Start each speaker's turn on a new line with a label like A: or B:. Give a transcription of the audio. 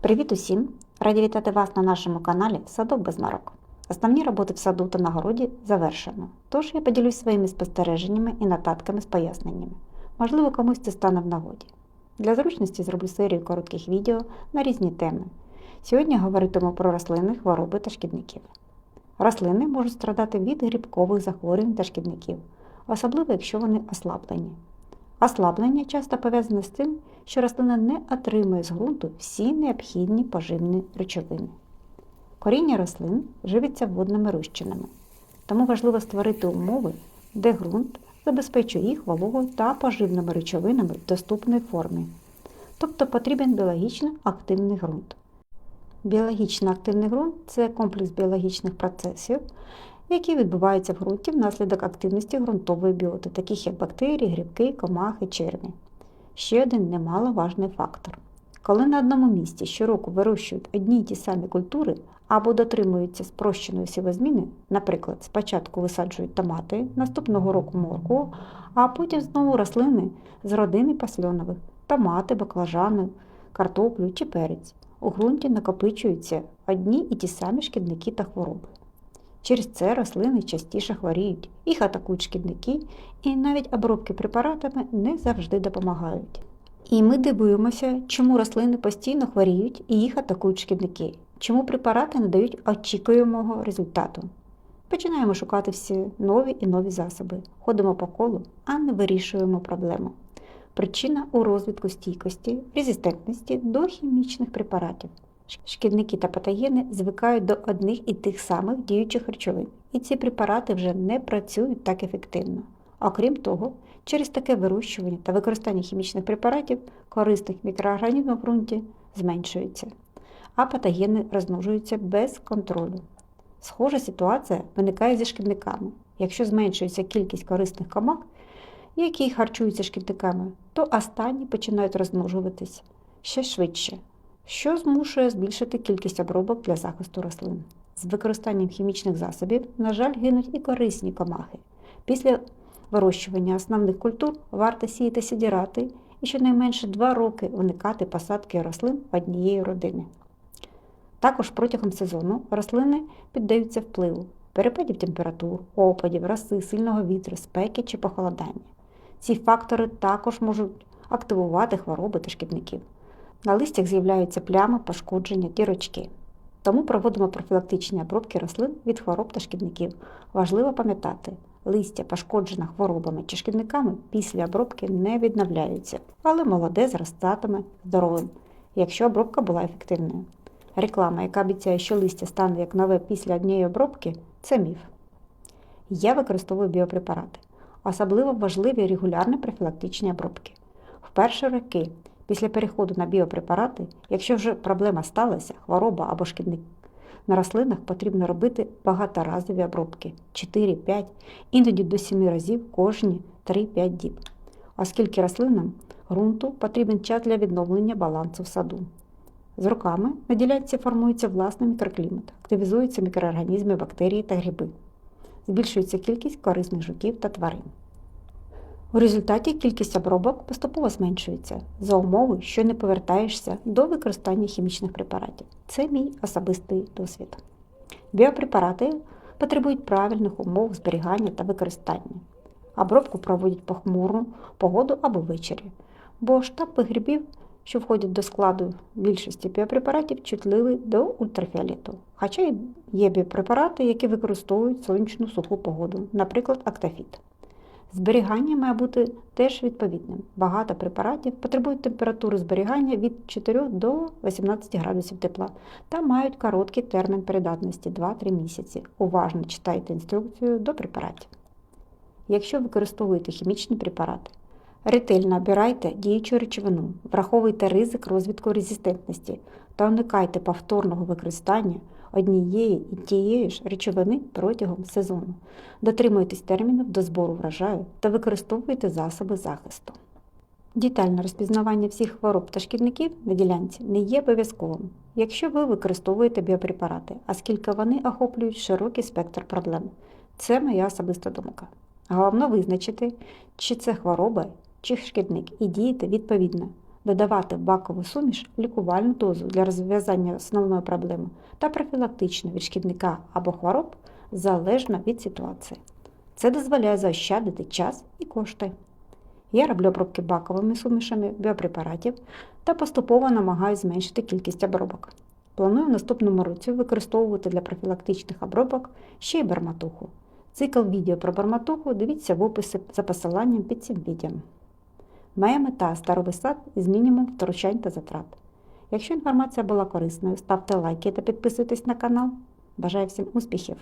A: Привіт усім! Раді вітати вас на нашому каналі Садок без марок. Основні роботи в саду та на городі завершено, тож я поділюсь своїми спостереженнями і нотатками з поясненнями. Можливо, комусь це стане в нагоді. Для зручності зроблю серію коротких відео на різні теми. Сьогодні говоритиму про рослини, хвороби та шкідників. Рослини можуть страдати від грибкових захворювань та шкідників, особливо якщо вони ослаблені. Ослаблення часто пов'язане з тим, що рослина не отримує з ґрунту всі необхідні поживні речовини. Коріння рослин живиться водними розчинами, тому важливо створити умови, де ґрунт забезпечує їх вологою та поживними речовинами в доступній формі. Тобто потрібен біологічно активний ґрунт. Біологічно активний ґрунт це комплекс біологічних процесів, які відбуваються в ґрунті внаслідок активності ґрунтової біоти, таких як бактерії, грибки, комахи, черві. Ще один немаловажний фактор. Коли на одному місці щороку вирощують одні й ті самі культури або дотримуються спрощеної сівозміни, наприклад, спочатку висаджують томати, наступного року моркву, а потім знову рослини з родини пасльонових томати, баклажани, картоплю чи перець. У ґрунті накопичуються одні і ті самі шкідники та хвороби. Через це рослини частіше хворіють, їх атакують шкідники, і навіть обробки препаратами не завжди допомагають. І ми дивуємося, чому рослини постійно хворіють і їх атакують шкідники, чому препарати не дають очікуємого результату. Починаємо шукати всі нові і нові засоби, ходимо по колу, а не вирішуємо проблему. Причина у розвитку стійкості, резистентності до хімічних препаратів. Шкідники та патогени звикають до одних і тих самих діючих речовин, і ці препарати вже не працюють так ефективно. Окрім того, через таке вирощування та використання хімічних препаратів корисних мікроорганізмів в ґрунті зменшуються, а патогени розмножуються без контролю. Схожа ситуація виникає зі шкідниками. Якщо зменшується кількість корисних комах, які харчуються шкідниками, то останні починають розмножуватись ще швидше що змушує збільшити кількість обробок для захисту рослин. З використанням хімічних засобів, на жаль, гинуть і корисні комахи. Після вирощування основних культур варто сіяти сідірати і щонайменше 2 роки уникати посадки рослин однієї родини. Також протягом сезону рослини піддаються впливу перепадів температур, опадів, роси, сильного вітру, спеки чи похолодання. Ці фактори також можуть активувати хвороби та шкідників. На листях з'являються плями, пошкодження, дірочки. Тому проводимо профілактичні обробки рослин від хвороб та шкідників. Важливо пам'ятати, листя, пошкоджене хворобами чи шкідниками, після обробки не відновляються, але молоде зростатиме здоровим, якщо обробка була ефективною. Реклама, яка обіцяє, що листя стане як нове після однієї обробки, це міф. Я використовую біопрепарати, особливо важливі регулярні профілактичні обробки. В перші роки Після переходу на біопрепарати, якщо вже проблема сталася, хвороба або шкідник, на рослинах потрібно робити багаторазові обробки 4-5, іноді до 7 разів кожні 3-5 діб, оскільки рослинам ґрунту потрібен час для відновлення балансу в саду. З роками на ділянці формується власний мікроклімат, активізуються мікроорганізми, бактерії та гриби, збільшується кількість корисних жуків та тварин. У результаті кількість обробок поступово зменшується за умови, що не повертаєшся до використання хімічних препаратів. Це мій особистий досвід. Біопрепарати потребують правильних умов зберігання та використання. Обробку проводять похмурну погоду або ввечері, бо штампи грибів, що входять до складу більшості біопрепаратів, чутливі до ультрафіолету. Хоча є біопрепарати, які використовують сонячну суху погоду, наприклад, актофіт. Зберігання має бути теж відповідним. Багато препаратів потребують температури зберігання від 4 до 18 градусів тепла та мають короткий термін придатності 2-3 місяці. Уважно читайте інструкцію до препаратів. Якщо використовуєте хімічні препарати, ретельно обирайте діючу речовину, враховуйте ризик розвитку резистентності та уникайте повторного використання однієї і тієї ж речовини протягом сезону. Дотримуйтесь термінів до збору врожаю та використовуйте засоби захисту. Детальне розпізнавання всіх хвороб та шкідників на ділянці не є обов'язковим, якщо ви використовуєте біопрепарати, оскільки вони охоплюють широкий спектр проблем. Це моя особиста думка. Головне визначити, чи це хвороба, чи шкідник, і діяти відповідно. Додавати в бакову суміш лікувальну дозу для розв'язання основної проблеми та профілактичну від шкідника або хвороб залежно від ситуації. Це дозволяє заощадити час і кошти. Я роблю обробки баковими сумішами біопрепаратів та поступово намагаюся зменшити кількість обробок. Планую в наступному році використовувати для профілактичних обробок ще й барматуху. Цикл відео про барматуху дивіться в описі за посиланням під цим відео. Моя мета старовий сад із мінімум втручань та затрат. Якщо інформація була корисною, ставте лайки та підписуйтесь на канал. Бажаю всім успіхів!